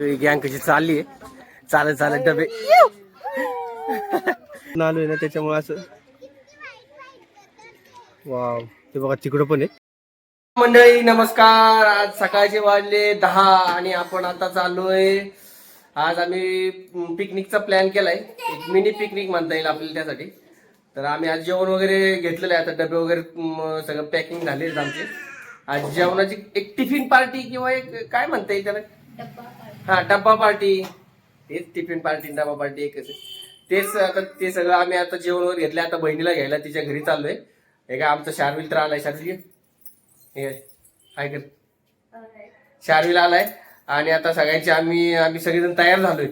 गँग कशी चालली आहे? चालत चालत डबे. आलोय ना त्याच्यामुळे असं. वाव. ते बघा तिकडं पण आहे. मंडळी नमस्कार. आज सकाळचे वाजले दहा आणि आपण आता चाललोय. आज आम्ही पिकनिकचा प्लॅन केलाय. एक मिनी पिकनिक म्हणता येईल आपल्याला त्यासाठी. तर आम्ही आज जेवण वगैरे घेतलेलं आहे. आता डबे वगैरे सगळं पॅकिंग झाले आमचे. आज जेवणाची एक टिफिन पार्टी किंवा एक काय म्हणता येईल त्याला? हा डब्बा पार्टी. तेच टिफिन पार्टी डब्बा पार्टी एकच. तेच आता ते सगळं आम्ही आता जेवण वगैरे घेतलं आता बहिणीला घ्यायला तिच्या घरी चाललोय. हे काय आमचा शार्विल तर आलाय शार्विल. हे काय कर. शार्विल आलाय. आणि आता सगळ्यांची आम्ही आम्ही सगळेजण तयार झालोय.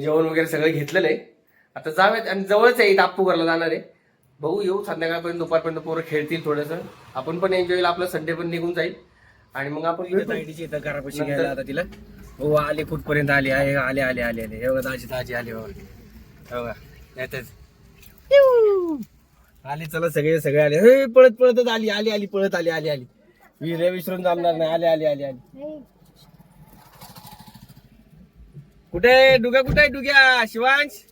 जेवण वगैरे सगळं घेतलेलं आहे. आता जाऊयात. आणि जवळच आहे इथं आप्पू घरला जाणार आहे. बघू येऊ. संध्याकाळपर्यंत दुपारपर्यंत पोरं खेळतील थोडंसं. आपण पण एन्जॉय आपलं संडे पण निघून जाईल. आणि मग आपण घरापाशी नंतर- घ्यायला आता तिला. हो आले कुठपर्यंत आले? आहे आले आले आले आले. एवढं ताजी दाजी दाजी आले बघा. हे बघा आले चला सगळे सगळे आले. हे पळत पळतच आली आली आली पळत आली आली आली. वीर विसरून जमणार नाही. आले आले आले आले. कुठे डुग्या कुठे आहे डुग्या? शिवांश?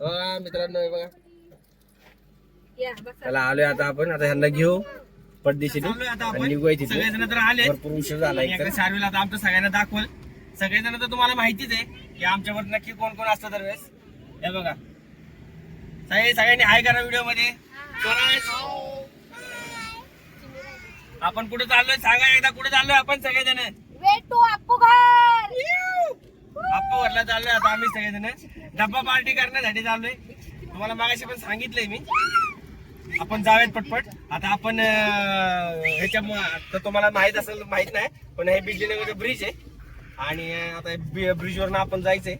हो, मित्रांनो बघा. चला आलोय आता आपण. आता ह्यांना घेऊ. पडदेशीने निघूया तिथे. सगळेजण तर आले भरपूर उशीर झाला आता आमचं सगळ्यांना दाखवल. सगळेजण तर तुम्हाला माहितीच आहे की आमच्यावर नक्की कोण कोण असतं दरवेळेस. हे बघा. सगळे सगळ्यांनी हाय करा व्हिडिओमध्ये स्वराज. आपण कुठे चाललोय? सांगा एकदा कुठे चाललोय आपण सगळेजण. आपू घर. आप्पा वरला चाललोय आता आम्ही सगळेजण. डब्बा पार्टी करण्यासाठी चाललोय. तुम्हाला मागाशी पण सांगितलंय मी. आपण जाऊयात पटपट. आता आपण ह्याच्या तर तुम्हाला माहीत असेल माहीत नाही पण हे बिजलीनगर ब्रिज आहे. आणि आता ब्रिजवरनं आपण जायचंय.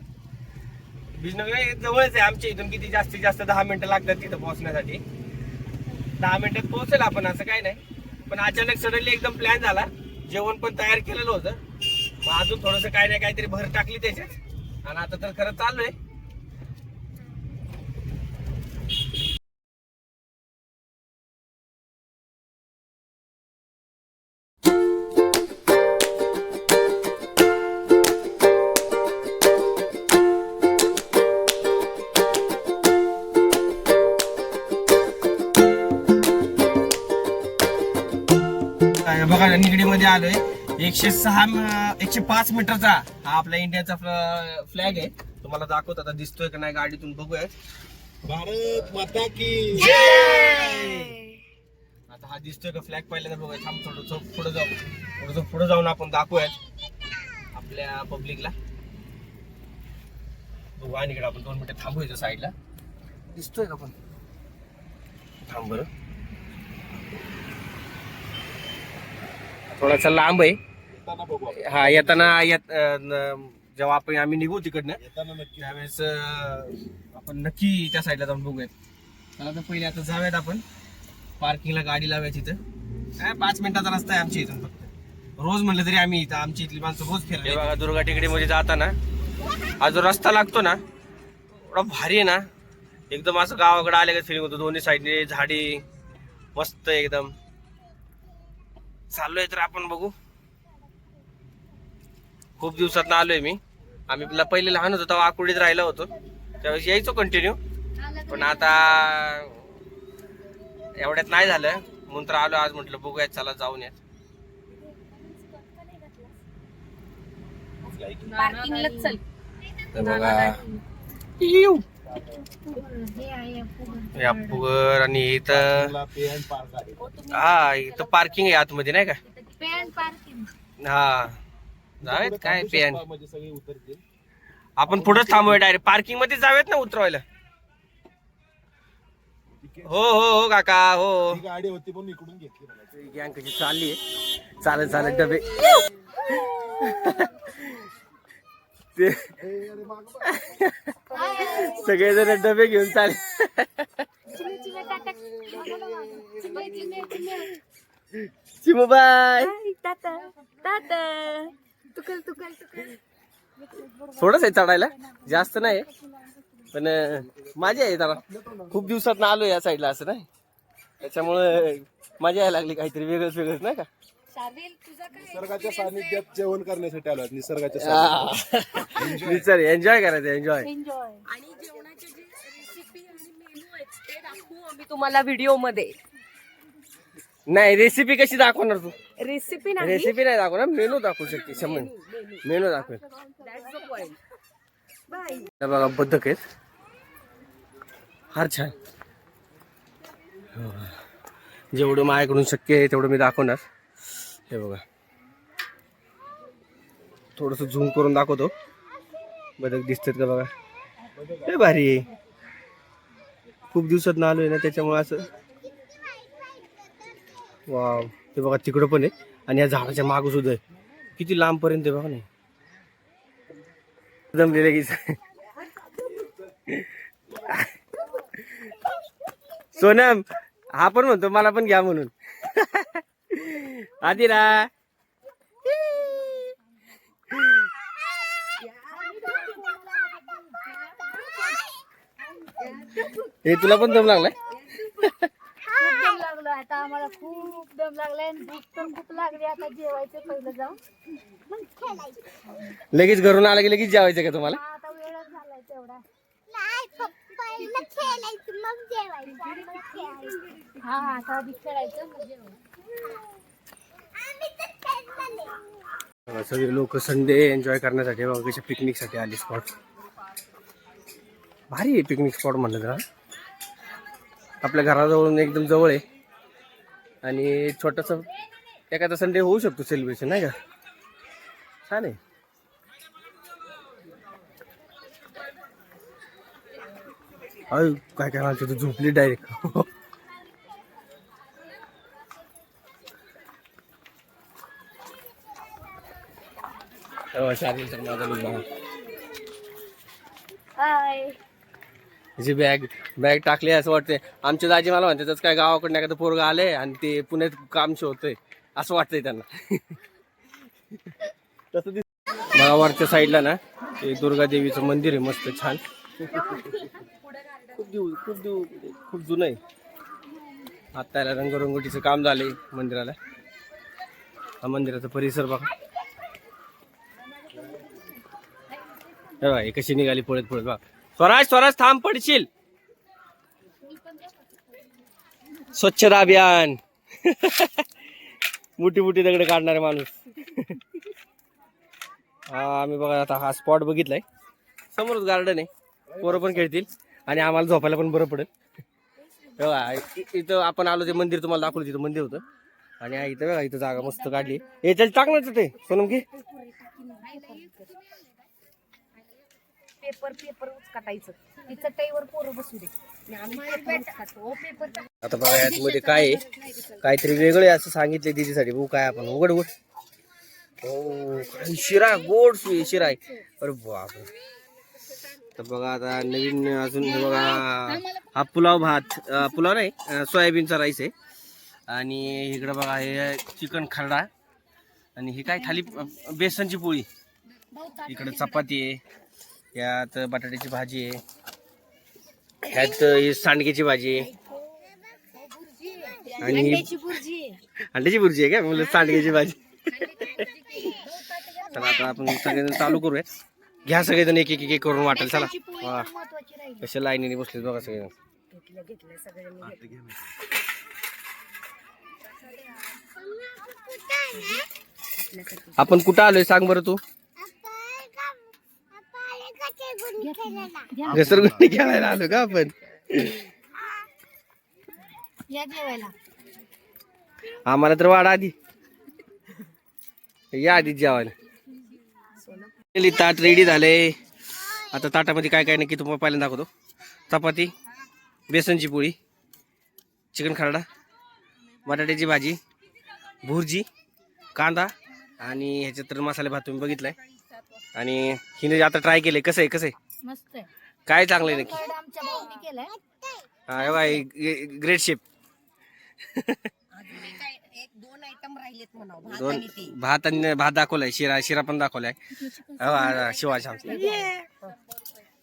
बिजनगर हे जवळच आहे आमच्या इथून किती जास्तीत जास्त दहा मिनिटं लागतात तिथं पोहोचण्यासाठी. दहा मिनिटात पोहोचेल आपण असं काही नाही. पण अचानक सडनली एकदम प्लॅन झाला. जेवण पण तयार केलेलं होतं. मग अजून थोडंसं काही नाही काहीतरी भर टाकली त्याच्यात. आणि आता तर खरं चाललोय आहे. बघा निगडीमध्ये आलोय. एकशे सहा एकशे पाच मीटरचा हा आपला इंडियाचा फ्लॅग आहे. तुम्हाला दाखवत आता दिसतोय का नाही गाडीतून बघूया भारत माता की आता हा दिसतोय का फ्लॅग पहिल्यांदा बघूया. थांब थोडं पुढे जाऊ. थोडस पुढे जाऊन आपण दाखवूयात आपल्या पब्लिकला बघू आणि इकडे आपण दोन मिनिटं थांबूया साईडला दिसतोय का पण? थांब बरं. थोडासा लांब आहे. हा येताना येत जेव्हा आपण आम्ही निघू तिकडनं. त्यावेळेस आपण नक्की त्या साईडला जाऊन बघूयात. चला तर पहिले आता जाऊयात आपण. पार्किंगला गाडी लावूया तिथं काय पाच मिनिटाचा रस्ता आहे आमच्या इथून फक्त. रोज म्हणलं तरी आम्ही इथं आमची इथली माणसं रोज फिरले बघा दुर्गा टेकडीमध्ये जाताना हा जो रस्ता लागतो ना एवढा भारी आहे ना. एकदम असं गावाकडे आले फिलिंग होतं. दोन्ही साईडने झाडी मस्त एकदम. चाललोय तर आपण बघू. खूप दिवसात आलोय मी. आम्ही पहिले लहान होतो तेव्हा आकुर्डीत राहिलो होतो. त्यावेळेस यायचो कंटिन्यू पण आता एवढ्यात नाही झालं. म्हणून तर आलो आज म्हटलं बघूयात चला जाऊन या पार्किंगला चल. तर बघा. हे. हे अप्पूगर आणि इथं हो, तुम्ही इथं पार्किंग आहे आतमध्ये नाही का? पॅन पार्किंग हा. जाऊयात काय पेन? शकता, सगळे उतरतील आपण पुढेच थांबूया डायरेक्ट पार्किंगमध्ये जाऊयात ना उतरवायला? हो हो हो काका हो. ही गाडी होती पण इकडून घेतली गँग कशी चालली आहे? चालत चालत डबे. ते सगळेजण डबे घेऊन चालले चिमे बाय. थोडंच आहे चढायला जास्त नाही. पण मजा आहे जरा. खूप दिवसात आलो या साईडला असं नाही. त्याच्यामुळे मजा यायला लागली काहीतरी वेगळंच वेगळंच नाही का? निसर्गाच्या सानिध्यात जेवण करण्यासाठी आलो निसर्गाच्या सानिध्यात. विचार एन्जॉय करायचं एन्जॉय एन्जॉय आणि जेवणाचे जे रेसिपी आणि मेनू आहेत ते दाखवू आम्ही तुम्हाला व्हिडिओमध्ये नाही रेसिपी कशी दाखवणार तू? रेसिपी नाही. रेसिपी नाही दाखवणार मेनू दाखवू शकते शंभर मेनू दाखवेल. That's the point. बाय हे बघा बदक आहेत. फार छान. जेवढं माझ्याकडून शक्य आहे तेवढं मी दाखवणार. हे बघा. थोडस झूम करून दाखवतो. बदक दिसतात का बघा? हे भारी आहे. खूप दिवसात ना आलोय ना त्याच्यामुळे असं. वाव. ते बघा तिकडं पण आहे. आणि या झाडाच्या माग सुद्धा आहे. किती लांब पर्यंत आहे बघा नाही जमलेलं की सोनम हा पण म्हणतो मला पण घ्या म्हणून. आदिरा. हे तुला पण दम लागलाय? खूप दम लागलो. आता आम्हाला खूप दम लागलाय आणि भूक पण खूप लागली. आता जेवायचं पहिलं जाऊन मग खेळायचं लगेच घरून आला की लगेच जेवायचं का तुम्हाला? हा, आता वेळच झालाय तेवढा. हा आता आधी खेळायचं मग जेवायचं. बघा, सगळे लोक संडे एन्जॉय करण्यासाठी बघा कशा पिकनिकसाठी आले स्पॉट भारी आहे पिकनिक स्पॉट म्हणलं तर आपल्या घराजवळून एकदम जवळ आहे. आणि छोटंसं एखादा संडे होऊ शकतो सेलिब्रेशन नाही का? छान आहे. अय काय करायचं तू झोपली डायरेक्ट तर माझा हाय जी बॅग बॅग टाकली असं वाटतंय. आमच्या दाजी मला म्हणते तसं काय गावाकडनं एखादं पोरग आले आणि ते पुण्यात काम शोधतंय असं वाटतंय त्यांना. तसं दिस बघा वरच्या साईडला ना ते दुर्गा देवीचं मंदिर आहे मस्त छान. खूप दिव खूप दिव खूप जुनं आहे. आता याला रंगरंगोटीचं काम झालंय मंदिराला. हा मंदिराचा परिसर बघा. बघा हे कशी निघाली पळत पळत बघा. स्वराज स्वराज थांब पडशील. स्वच्छता अभियान. मोठी मोठी दगड काढणारे माणूस. हा आम्ही बघा आता हा स्पॉट बघितलाय. समोरच गार्डन आहे. पोरं पण खेळतील. आणि आम्हाला झोपायला पण बरं पडेल. बघा इ- इथं आपण आलो ते मंदिर तुम्हाला दाखवलं तिथं मंदिर होतं. आणि हा इथं बघा इथं जागा मस्त काढली. हे त्याला टाकणार ते सोनम की. पेपर पेपर काटायचं ती चटईवर पोरं बसू दे. आणि आम्ही पेपर खातो पेपर आता बघा यात मध्ये काय आहे? काहीतरी वेगळे असं सांगितले दीदीसाठी. भाऊ काय आपण. उघड उघड. हो काय शिरा गोड शि- शिरा आहे. अरे बाप तर बघा आता नवीन अजून हे बघा हा पुलाव भात अं, पुलाव नाही अं, सोयाबीनचा राईस आहे. आणि इकडं बघा हे चिकन खरडा. आणि हे काय थाली बेसनची पोळी. इकडं चपाती आहे. यात बटाट्याची भाजी आहे. ह्यात ही सांडग्याची भाजी आहे. आणि ही भुर्जी अंड्याची भुर्जी आहे का? म्हणलं सांडग्याची भाजी. तर आता आपण सगळेजण चालू करूया घ्या सगळेजण एक एक एक करून वाटेल. चला. वा. कशा लाईनीने बसले बघा सगळेजण. आपण कुठं आलोय? सांग बरं तू. घसरगुंडी खेळायला आलो का आपण? या जेवायला. आम्हाला तर वाढा आधी. या आधी जेवायला. ताट रेडी झाले आता ताटामध्ये काय काय नक्की तुम्हाला पहिल्यांदा दाखवतो. चपाती बेसनची पोळी चिकन खरडा बटाट्याची भाजी भुर्जी कांदा आणि ह्याच्यात तर मसाले भात तुम्ही बघितलाय. आणि हिने आता ट्राय केले कसं आहे? कसं आहे? मस्त आहे. काय चांगलं आहे नक्की? कार्ड आमच्या भाऊनी केलाय. हा हे बघा, ग्रेट शेप एक दोन आयटम राहिलेत म्हणा भात दोन आणि ती. भात आणि भात दाखवलाय शिरा शिरा पण दाखवलाय. हो, हा, शिवाज आमचा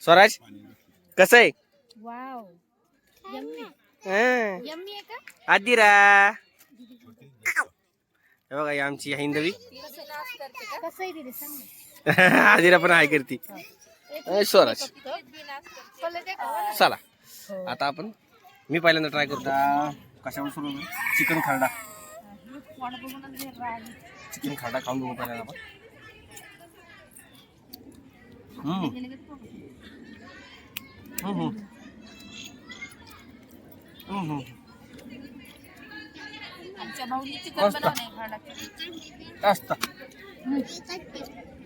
स्वराज कसं आहे? वाव यम्मी हं. यम्मी आहे का? आदिरा. हे बघा ही आमची हिंदवी. सांग ना. आदिरा पण आहे करती. ए, स्वराज चला. चला आता आपण मी पहिल्यांदा ट्राय करतो कशावर सुरू चिकन खरडा. चिकन खरडा खाऊन बघू पहिल्यांदा आपण हम्म. हम्म. हम्म. आमच्या भाऊनी चिकन मस्त. बनवलंय खायला. मस्त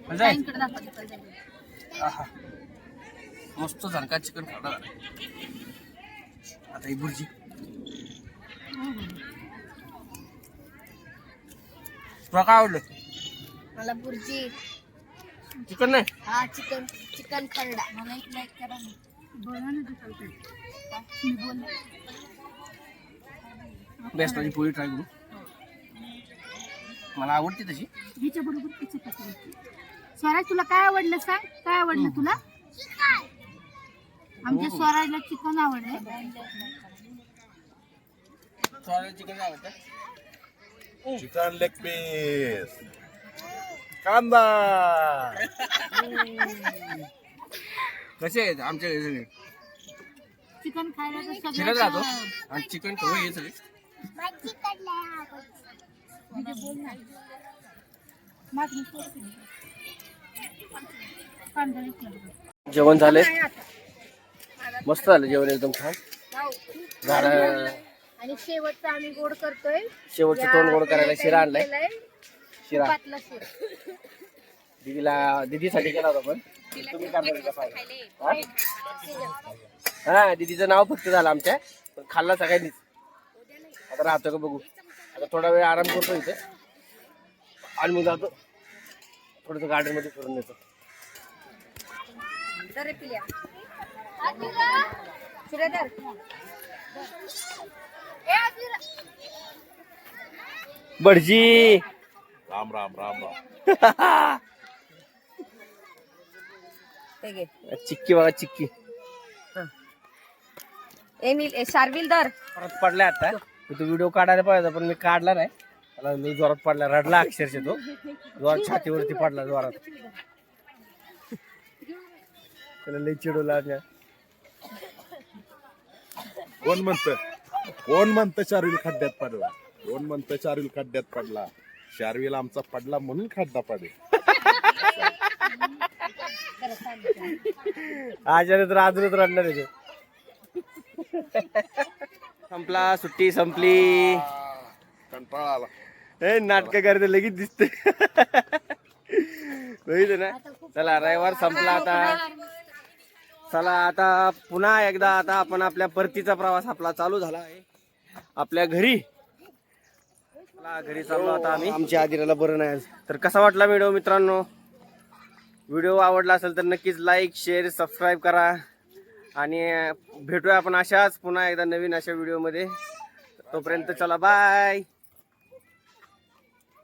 मजा आहे. ताईंकडे दाखव तिकडे जाऊन. आहा. मस्त झणका चिकन खरडा झाला आता ही भुर्जी. तुला काय आवडलं? मला बुर्जी चिकन नाही? हा चिकन. चिकन खरडा मला एक लाईक करा ना. बोला ना तू. मी बोल. पोळी ट्राय करू. मला आवडते तशी. हिच्या बरोबर स्वराज तुला काय आवडलं सांग? काय आवडलं तुला? आमच्या स्वराजला चिकन आवडलं चिकन आवडतं? Chicken leg piece. कांदा. कसे आहेत आमच्या चिकन खायला तर फिरत राहतो. आणि चिकन कवय हे सगळे. कांदा एक लागला. जेवण झालंय मस्त झालं जेवण एकदम छान. झालं. आणि शेवटचा आम्ही गोड करतोय. शेवटचं तोंड गोड करायला शिरा आणलाय. शिरा. दीदीला दीदीसाठी केला होता पण तुम्ही हा दीदीचं नाव फक्त झालं आमच्या. पण खाल्ला सगळ्यांनीच. आता राहतो का बघू. आता थोडा वेळ आराम करतो इथे. आणि मग जातो. थोडस गार्डनमध्ये फिरून धर. भटजी. राम राम राम राम. हे घे. चिक्की बघा चिक्की. ए नील ए शार्विल धर परत पडलाय आता. मी तो व्हिडिओ काढायला पाहिजे होता, पण मी काढला नाही. मला मी जोरात पडला रडला अक्षरशः तो. जोरात छातीवरती पडला जोरात. त्याला लई चिडवला आम्ही. कोण म्हणत? कोण म्हणतं चारवील खड्ड्यात पडला? कोण म्हणतं चारवील खड्ड्यात पडला? चारवील आमचा पडला म्हणून खड्डा पडेल. आचार्य तर अजूनच रडणार आहे तो. संपला सुट्टी संपली. कंटाळा आला. नाटक करते लगेच दिसते. बघितलं ना? चला रविवार संपला आता. चला आता पुन्हा एकदा आता आपण आपल्या परतीचा प्रवास आपला चालू झाला आहे. आपल्या घरी. चला, घरी चाललो आता आम्ही. आमच्या आदिराला बरं नाही आज. तर कसा वाटला व्हिडिओ मित्रांनो? व्हिडिओ आवडला असेल तर नक्कीच लाईक शेअर सबस्क्राईब करा. आणि भेटूया आपण अशाच पुन्हा एकदा नवीन अशा व्हिडिओमध्ये तोपर्यंत चला बाय